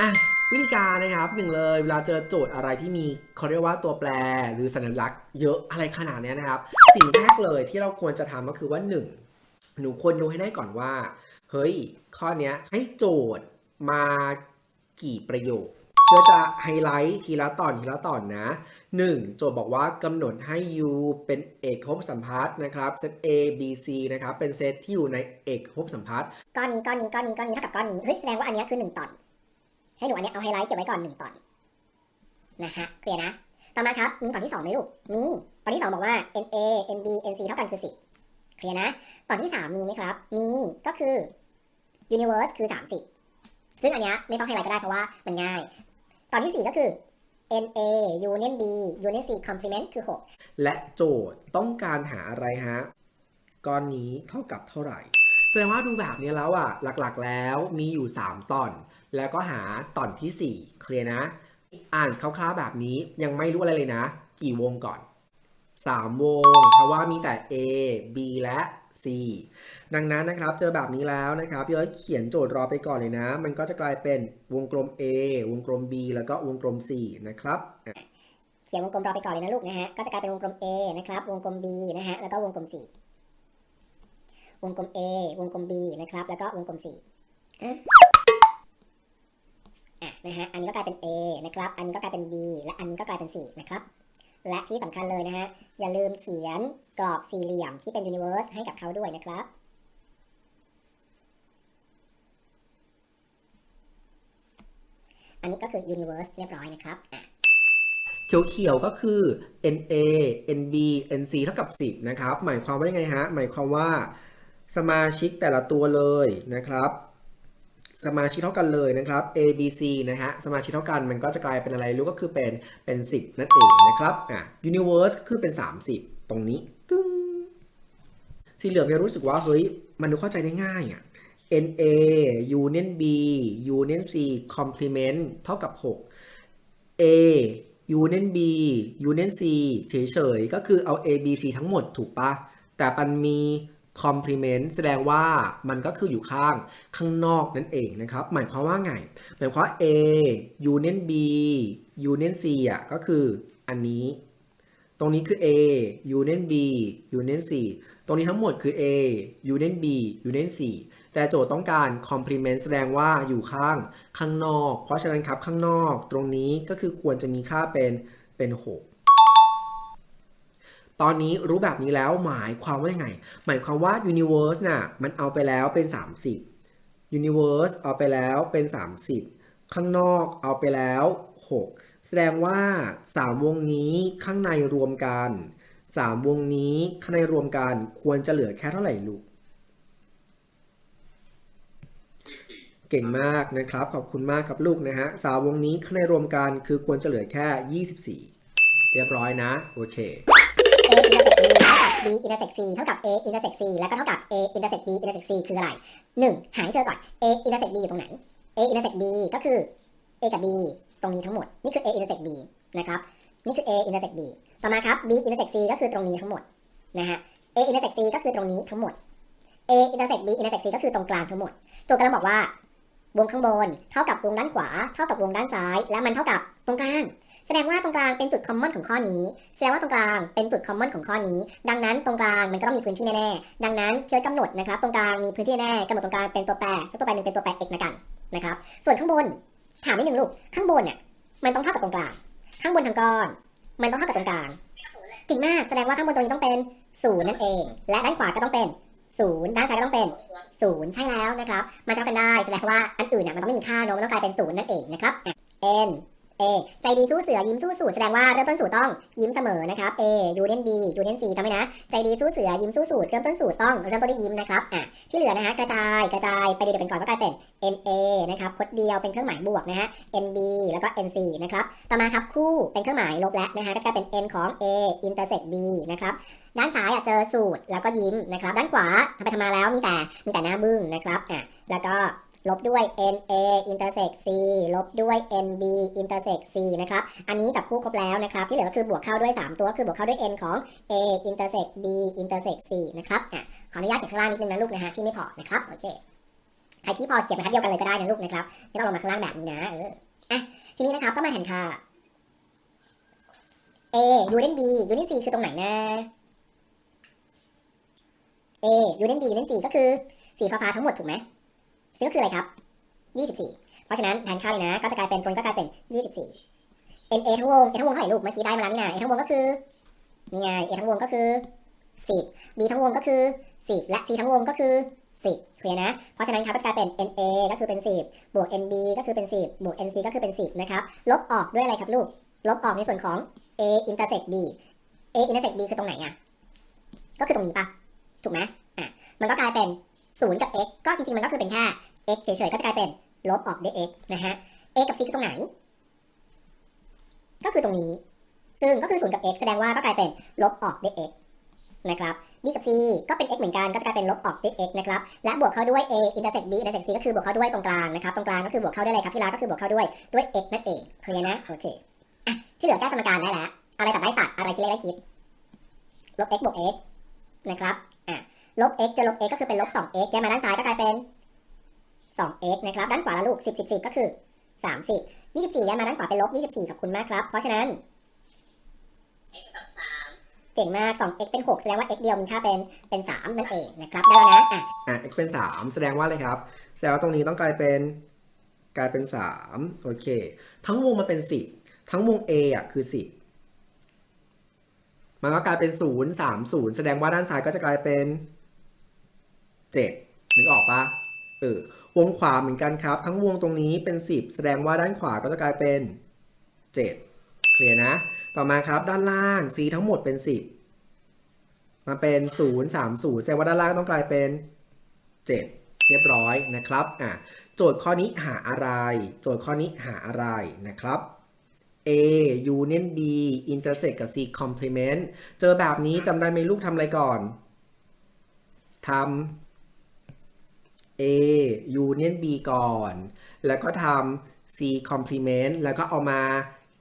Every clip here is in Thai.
อะวิธีการนะครับหนึ่งเลยเวลาเจอโจทย์อะไรที่มีเขาเรียกว่าตัวแปรหรือสัญลักษณ์เยอะอะไรขนาดนี้นะครับ สิ่งแรกเลยที่เราควรจะทำก็คือว่าหนึ่งหนูควรดูให้ได้ก่อนว่า เฮ้ย ข้อเนี้ยให้โจทย์มากี่ประโยคเพื่อจะไฮไลท์ทีละตอนทีละตอนนะ 1. โจทย์บอกว่ากำหนดให้ U เป็นเอกภพสัมพัทธ์นะครับเซต A B C นะครับเป็นเซตที่อยู่ในเอกภพสัมพัทธ์ก้อนนี้ก้อนนี้ก้อนนี้ก้อนนี้เท่ากับก้อนนี้เฮ้ยแสดงว่าอันนี้คือหนึ่งตอน ให้หนูอันเนี้ยเอาไฮไลท์เก็บไว้ก่อนหนึ่งตอนนะฮะเคลียร์นะ ต่อมาครับ มีตอนที่สองไหมลูก มีตอนที่สองบอกว่า N A N B N C เท่ากันคือสิบเคลียร์นะ ตอนที่สามมีไหมครับ มีก็คือ universe คือสามสิบซึ่งอันเนี้ยไม่ต้องไฮไลท์ก็ได้เพราะว่ามันง่าย ตอนที่สี่ก็คือ N A union B union C complement คือหกและโจทย์ต้องการหาอะไรฮะก้อนนี้เท่ากับเท่าไหร่ แสดงว่าดูแบบนี้แล้วอะหลักๆแล้วมีอยู่ 3 ตอน แล้วก็หาตอนทีสี่ 4 เคลียร์นะ อ่านคร่าวๆแบบนี้ยังไม่รู้อะไรเลยนะ กี่วงก่อน 3 วง เพราะว่ามีแต่ A B และ C ดังนั้นนะครับเจอแบบนี้แล้วนะครับพี่เอิร์ธเขียนโจทย์รอไปก่อนเลยนะ มันก็จะกลายเป็นวงกลม A วงกลม B แล้วก็วงกลม C นะครับเขียนวงกลมรอไปก่อนเลยนะลูกนะฮะก็จะกลายเป็นวงกลม A นะครับวงกลม B นะฮะแล้วก็วงกลม4 วงกลม A วงกลม B นะครับ แล้วก็วงกลม4อะอะนะฮะ อันนี้ก็กลายเป็น A นะครับ อันนี้ก็กลายเป็น B และอันนี้ก็กลายเป็น4นะครับ และที่สำคัญเลยนะฮะ อย่าลืมเขียนกรอบสี่เหลี่ยมที่เป็น universe ให้กับเขาด้วยนะครับอันนี้ก็คือ universe เรียบร้อยนะครับอะเขียวๆก็คือ NA NB NC เท่ากับ 10 นะครับ หมายความว่ายังไงฮะ หมายความว่า สมาชิกแต่ละตัวเลยนะครับ สมาชิกเท่ากันเลยนะครับ A B C นะฮะสมาชิกเท่ากันมันก็จะกลายเป็นอะไรรู้ก็คือเป็นเป็น 10 นั่นเองนะครับอะ Universe ก็คือเป็น 30 ตรงนี้ตึ้งสีเหลืองเนี่ยรู้สึกว่าเฮ้ยมันดูเข้าใจได้ง่ายอะ NA Union B Union C complement เท่ากับ 6 A Union B Union C เฉยๆ ก็คือเอา A B C ทั้งหมดถูกปะ แต่มันมี complement แสดงว่ามันก็คืออยู่ข้างข้างนอกนั่นเองนะครับ หมายความว่าไง หมายความว่า A Union B Union C อะก็คืออันนี้ ตรงนี้คือ A Union B Union C ตรงนี้ทั้งหมดคือ A Union B Union C แต่โจทย์ต้องการ complement แสดงว่าอยู่ข้างข้างนอก เพราะฉะนั้นครับข้างนอกตรงนี้ก็คือควรจะมีค่าเป็นเป็น 6 ตอนนี้รู้แบบนี้แล้วหมายความว่ายังไง หมายความว่า universe น่ะมันเอาไปแล้วเป็น 30 universe เอาไปแล้วเป็น 30 ข้างนอกเอาไปแล้ว 6 แสดงว่า 3 วงนี้ข้างในรวมกัน 3 วงนี้ข้างในรวมกันควรจะเหลือแค่เท่าไหร่ลูกเก่งมากนะครับ ขอบคุณมากครับลูกนะฮะสาววงนี้ข้างในรวมกันคือควรจะเหลือแค่ 24 เรียบร้อยนะ โอเค A intersect B เท่ากับ B intersect C เท่ากับ A intersect C แล้วก็เท่ากับ A intersect B intersect C คืออะไร 1. หาให้เจอก่อน A intersect B อยู่ตรงไหน A intersect B ก็คือ A กับ B ตรงนี้ทั้งหมด นี่คือ A intersect B นะครับ นี่คือ A intersect B ต่อมาครับ B intersect C ก็คือตรงนี้ทั้งหมดนะฮะ A intersect C ก็คือตรงนี้ทั้งหมด A intersect B intersect C ก็คือตรงกลางทั้งหมด โจทย์กำลังบอกว่าวงข้างบน เท่ากับวงด้านขวา เท่ากับวงด้านซ้าย และมันเท่ากับตรงกลาง แสดงว่าตรงกลางเป็นจุดคอมมอนของข้อนี้ แสดงว่าตรงกลางเป็นจุดคอมมอนของข้อนี้ ดังนั้นตรงกลางมันก็ต้องมีพื้นที่แน่ๆ ดังนั้นเพียรกำหนดนะครับตรงกลางมีพื้นที่แน่กำหนดตรงกลางเป็นตัวแปรสักตัวแปรหนึ่งเป็นตัวแปร x นะกันนะครับ ส่วนข้างบนถามนิดนึงลูก ข้างบนเนี่ยมันต้องเท่ากับตรงกลาง ข้างบนทั้งก้อน มันต้องเท่ากับตรงกลางเก่งมาก แสดงว่าข้างบนตรงนี้ต้องเป็นศูนย์นั่นเอง และด้านขวาก็ต้องเป็นศูนย์ด้านซ้ายก็ต้องเป็นศูนย์ใช่แล้วนะครับ มันจะเป็นได้แสดงว่าอันอื่นเนี่ยมันต้องไม่มีค่าเนอะมันต้องกลายเป็นศูนย์นั่นเองนะครับ n A ใจดีสู้เสือยิ้มสู้สูตรแสดงว่าเริ่มต้นสูตรต้องยิ้มเสมอนะครับ A ยูเนียน B ยูเนียน C จำไว้นะ ใจดีสู้เสือยิ้มสู้สูตรเริ่มต้นสูตรต้องเริ่มต้นด้วยยิ้มนะครับอะที่เหลือนะฮะกระจายกระจายไปดูเดี๋ยวกันก่อนก็กลายเป็น N A นะครับคดเดียวเป็นเครื่องหมายบวกนะฮะ N B แล้วก็ N C นะครับต่อมาครับคู่เป็นเครื่องหมายลบและนะฮะก็จะเป็น N ของ A intersect B นะครับด้านซ้ายอะเจอสูตรแล้วก็ยิ้มนะครับด้านขวาทำไปทำมาแล้วมีแต่มีแต่หน้าบึ้งนะครับอะแล้วก็ ลบด้วย NA intersect C ลบด้วย NB intersect C นะครับ อันนี้จับคู่ครบแล้วนะครับ ที่เหลือก็คือบวกเข้าด้วย 3 ตัว คือบวกเข้าด้วย N ของ A intersect B intersect C นะครับอะขออนุญาตเขียนข้างล่างนิดนึงนะลูกนะฮะที่ไม่พอนะครับ โอเคใครที่พอเขียนบรรทัดเดียวกันเลยก็ได้นะลูกนะครับ ไม่ต้องลงมาข้างล่างแบบนี้นะ เอออะทีนี้นะครับก็มาแทนค่า A ยูเน B ยูเน C คือตรงไหนนะ A ยูเน B ยูเน C ก็คือสีฟ้าๆทั้งหมดถูกไหม ซึ่งก็คืออะไรครับ 24 เพราะฉะนั้นแทนค่าเลยนะ ก็จะกลายเป็นตัวนี้ก็กลายเป็น 24 N A ทั้งวง A ทั้งวงเท่าไหร่ลูก เมื่อกี้ได้มาแล้วนี่นะ A ทั้งวงก็คือนี่ไง A ทั้งวงก็คือ 10 B ทั้งวงก็คือ 10 และ C ทั้งวงก็คือ 10 เคลียร์นะ เพราะฉะนั้นครับก็จะกลายเป็น N A ก็คือเป็น 10 บวก N B ก็คือเป็น 10 บวก N C ก็คือเป็น 10 นะครับ ลบออกด้วยอะไรครับลูก ลบออกในส่วนของ A intersect B A intersect B คือตรงไหนอะ ก็คือตรงนี้ปะถูกไหมอะ มันก็กลายเป็น 0 กับ x ก็จริงๆ มันก็คือเป็นแค่ x เฉยๆ ก็จะกลายเป็นลบออกด้วย x นะฮะ a กับ c คือตรงไหน ก็คือตรงนี้ ซึ่งก็คือ 0 กับ x แสดงว่าก็กลายเป็นลบออกด้วย x นะครับ b กับ c ก็เป็น x เหมือนกัน ก็จะกลายเป็นลบออกด้วย x นะครับ และบวกเข้าด้วย a intersect b intersect c ก็คือบวกเข้าด้วยตรงกลางนะครับ ตรงกลางก็คือบวกเข้าด้วยอะไรครับที่รักก็คือบวกเข้าด้วยด้วย x นั่นเอง เคลียร์นะ โอเค อะ ที่เหลือแก้สมการได้แล้ว อะไรตัดได้ตัด อะไรคิดเลขได้คิด ลบ x บวก x นะครับ ลบ x เจะลบ x ก็คือเป็นลบ 2x แยกมาด้านซ้ายก็กลายเป็น 2x นะครับ ด้านขวาละลูก 10 10 10 ก็คือ 30 24แยกมาด้านขวาเป็นลบ 24 ขอบคุณมากครับ เพราะฉะนั้นเก่งมาก 2x เป็น 6 แสดงว่า x เดียวมีค่าเป็นเป็น 3 นั่นเองนะครับ ได้แล้วนะ อะ อะ x เป็น 3 แสดงว่าอะไรครับ แสดงว่าตรงนี้ต้องกลายเป็นกลายเป็น 3 โอเค ทั้งวงมันเป็น 10 ทั้งวง A อะคือ 10มันก็กลายเป็น 0 3 0 แสดงว่าด้านซ้ายก็จะกลายเป็น 7นึกออกปะเออวงขวาเหมือนกันครับ ทั้งวงตรงนี้เป็น 10 แสดงว่าด้านขวาก็จะกลายเป็น 7 เคลียร์นะ ต่อมาครับด้านล่าง c ทั้งหมดเป็น 10 มาเป็น 0 3 0แสดงว่าด้านล่างต้องกลายเป็น 7 เรียบร้อยนะครับอะโจทย์ข้อนี้หาอะไร โจทย์ข้อนี้หาอะไรนะครับ A union B intersect กับ C complement เจอแบบนี้จำได้ไหมลูกทำอะไรก่อนทำ A union B ก่อน แล้วก็ทำ C complement แล้วก็เอามา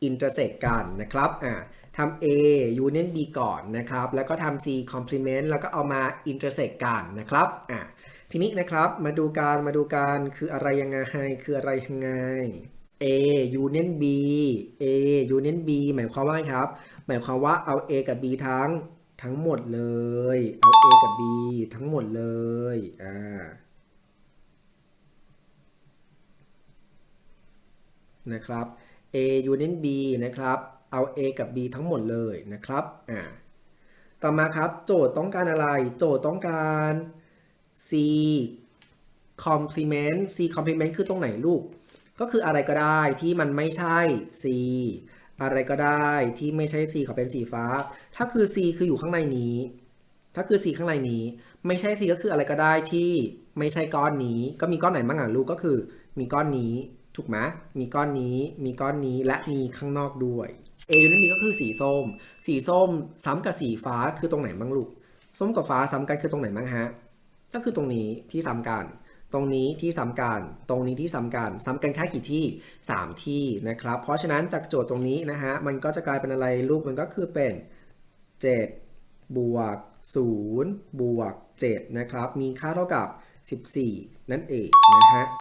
intersect กันนะครับอะทำ A union B ก่อนนะครับ แล้วก็ทำ C complement แล้วก็เอามา intersect กันนะครับอะทีนี้นะครับมาดูการมาดูการคืออะไรยังไงคืออะไรยังไง A union B A union B หมายความว่าไงครับ หมายความว่าเอา A กับ B ทั้งทั้งหมดเลย เอา A กับ B ทั้งหมดเลย อ่า นะครับ A union B นะครับ เอา A กับ B ทั้งหมดเลยนะครับอ่าต่อมาครับโจทย์ต้องการอะไร โจทย์ต้องการ C complement C complement คือตรงไหนลูก ก็คืออะไรก็ได้ที่มันไม่ใช่ C อะไรก็ได้ที่ไม่ใช่ C ขอเป็นสีฟ้า ถ้าคือ C คืออยู่ข้างในนี้ ถ้าคือ C ข้างในนี้ ไม่ใช่ C ก็คืออะไรก็ได้ที่ไม่ใช่ก้อนนี้ ก็มีก้อนไหนบ้างอะลูกก็คือมีก้อนนี้ ถูกไหมมีก้อนนี้มีก้อนนี้และมีข้างนอกด้วย A ยูนิตมีก็คือสีส้ม สีส้มซ้ำกับสีฟ้าคือตรงไหนบ้างลูก ส้มกับฟ้าซ้ำกันคือตรงไหนบ้างฮะ ก็คือตรงนี้ที่ซ้ำกัน ตรงนี้ที่ซ้ำกัน ตรงนี้ที่ซ้ำกัน ซ้ำกันแค่กี่ที่ 3 ที่นะครับ เพราะฉะนั้นจากโจทย์ตรงนี้นะฮะ มันก็จะกลายเป็นอะไรลูก มันก็คือเป็น 7 บวก 0 บวก 7 นะครับ มีค่าเท่ากับ 14 นั่นเองนะฮะ